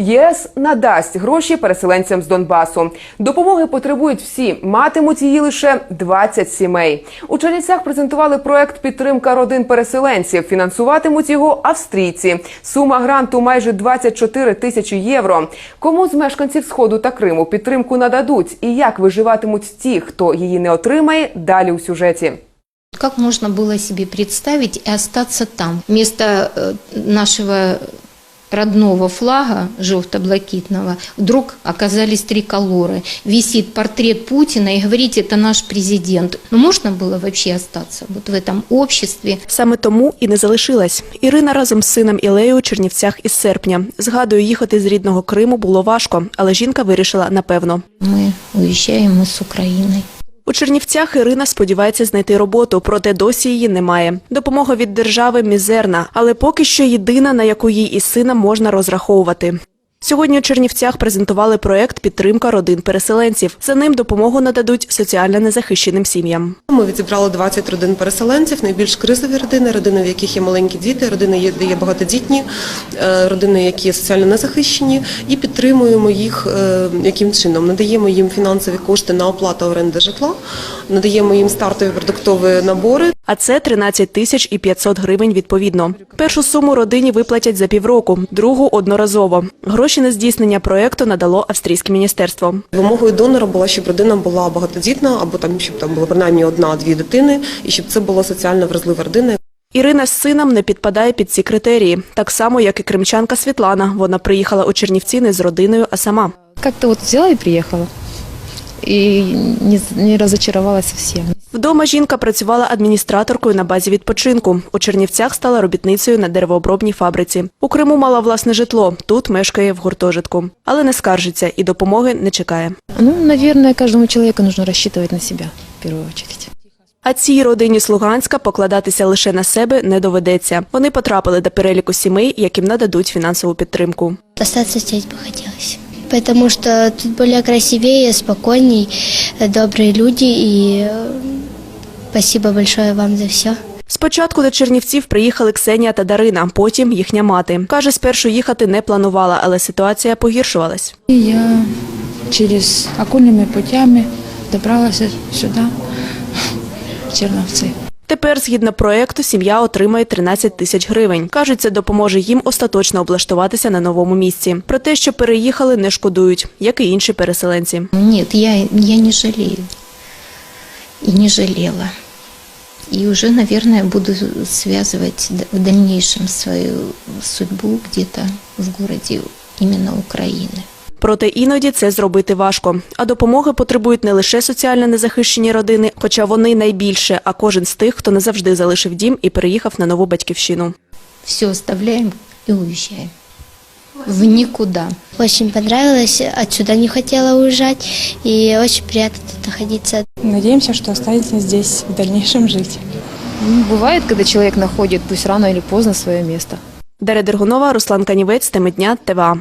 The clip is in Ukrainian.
ЄС надасть гроші переселенцям з Донбасу. Допомоги потребують всі, матимуть її лише 20 сімей. У Чернівцях презентували проект підтримка родин переселенців. Фінансуватимуть його австрійці. Сума гранту майже 24 тисячі євро. Кому з мешканців сходу та Криму підтримку нададуть і як виживатимуть ті, хто її не отримає, далі у сюжеті. Как можно было себе представить и остаться там? Вместо э, нашего родного флага желто-блакитного вдруг оказались триколоры. Висит портрет Путина и говорить, это наш президент. Ну, можно было вообще остаться вот в этом обществе? Саме тому і не залишилась. Ірина разом з сином Ілею у Чернівцях із серпня. Згадую, їхати з рідного Криму було важко, але жінка вирішила напевно. Мы уезжаем мы с Украиной. У Чернівцях Ірина сподівається знайти роботу, проте досі її немає. Допомога від держави мізерна, але поки що єдина, на яку їй із сина можна розраховувати. Сьогодні у Чернівцях презентували проект Підтримка родин переселенців. За ним допомогу нададуть соціально незахищеним сім'ям. Ми відзібрали 20 родин переселенців, найбільш кризові родини, родини, в яких є маленькі діти, родини, де є багатодітні, е, родини, які є соціально незахищені, і підтримуємо їх е, яким чином. Надаємо їм фінансові кошти на оплату оренди житла, надаємо їм стартові продуктові набори. А це 13 тисяч і 500 гривень відповідно. Першу суму родині виплатять за півроку, другу одноразово. Гроші на здійснення проекту надало австрійське міністерство. Вимогою донора була, щоб родина була багатодітна, або там щоб там було принаймні одна-дві дитини, і щоб це була соціально вразлива родина, Ірина з сином не підпадає під ці критерії, так само як і кримчанка Світлана. Вона приїхала у Чернівці не з родиною, а сама. Как-то вот взяла и приехала. И не, не разочаровалась совсем. Вдома жінка працювала адміністраторкою на базі відпочинку. У Чернівцях стала робітницею на деревообробній фабриці. У Криму мала власне житло. Тут мешкає в гуртожитку, але не скаржиться і допомоги не чекає. Ну, наверное, каждому человеку нужно рассчитывать на себя в первую очередь. А цій родині з Луганська покладатися лише на себе не доведеться. Вони потрапили до переліку сімей, яким нададуть фінансову підтримку. Остаться здесь бы хотелось. Потому что тут более красивее, спокойней, э, добрые люди. И э, спасибо большое вам за все. Спочатку до Чернівців приїхали Ксенія та Дарина, потім їхня мати. Каже, спершу їхати не планувала, але ситуація погіршувалась. Я через окольными путями добралась сюда, в Черновцы. Тепер, згідно проекту, сім'я отримає 13 тисяч гривень. Кажуть, це допоможе їм остаточно облаштуватися на новому місці. Про те, що переїхали, не шкодують, як і інші переселенці. Нет, я, я не жалею. И не жалела. И уже, наверное, буду связывать в дальнейшем свою судьбу где-то в городе именно Украины. Проте іноді це зробити важко. А допомоги потребують не лише соціально незахищені родини, хоча вони найбільше, а кожен з тих, хто не завжди залишив дім і переїхав на нову батьківщину. Все оставляем и уезжаем. В никуда. Очень понравилось. Отсюда не хотела уезжать. И очень приятно тут находиться. Надеемся, что останется здесь в дальнейшем жить. Ну, бывает, когда человек находит, пусть рано или поздно, свое место. Дарья Дергунова, Руслан Канівець, теми дня, ТВА.